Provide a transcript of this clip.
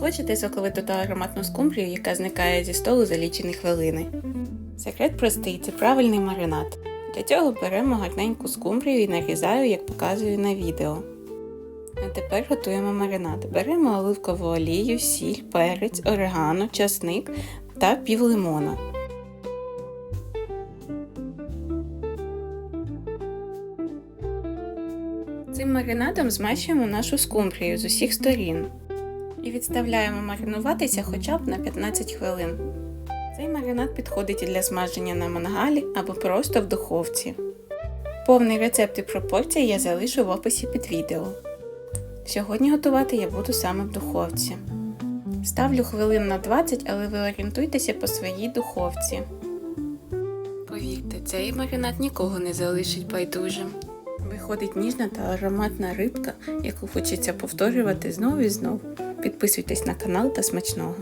Хочете соковиту та ароматну скумбрію, яка зникає зі столу за лічені хвилини? Секрет простий це правильний маринад. Для цього беремо гарненьку скумбрію і нарізаю, як показую на відео. А тепер готуємо маринад. Беремо оливкову олію, сіль, перець, орегано, часник та пів лимона. Цим маринадом змащуємо нашу скумбрію з усіх сторін і відставляємо маринуватися хоча б на 15 хвилин. Цей маринад підходить і для смаження на мангалі або просто в духовці. Повний рецепт і пропорції я залишу в описі під відео. Сьогодні готувати я буду саме в духовці. Ставлю хвилин на 20, але ви орієнтуйтеся по своїй духовці. Повірте, цей маринад нікого не залишить байдужим. Виходить ніжна та ароматна рибка, яку хочеться повторювати знову і знову. Підписуйтесь на канал та смачного.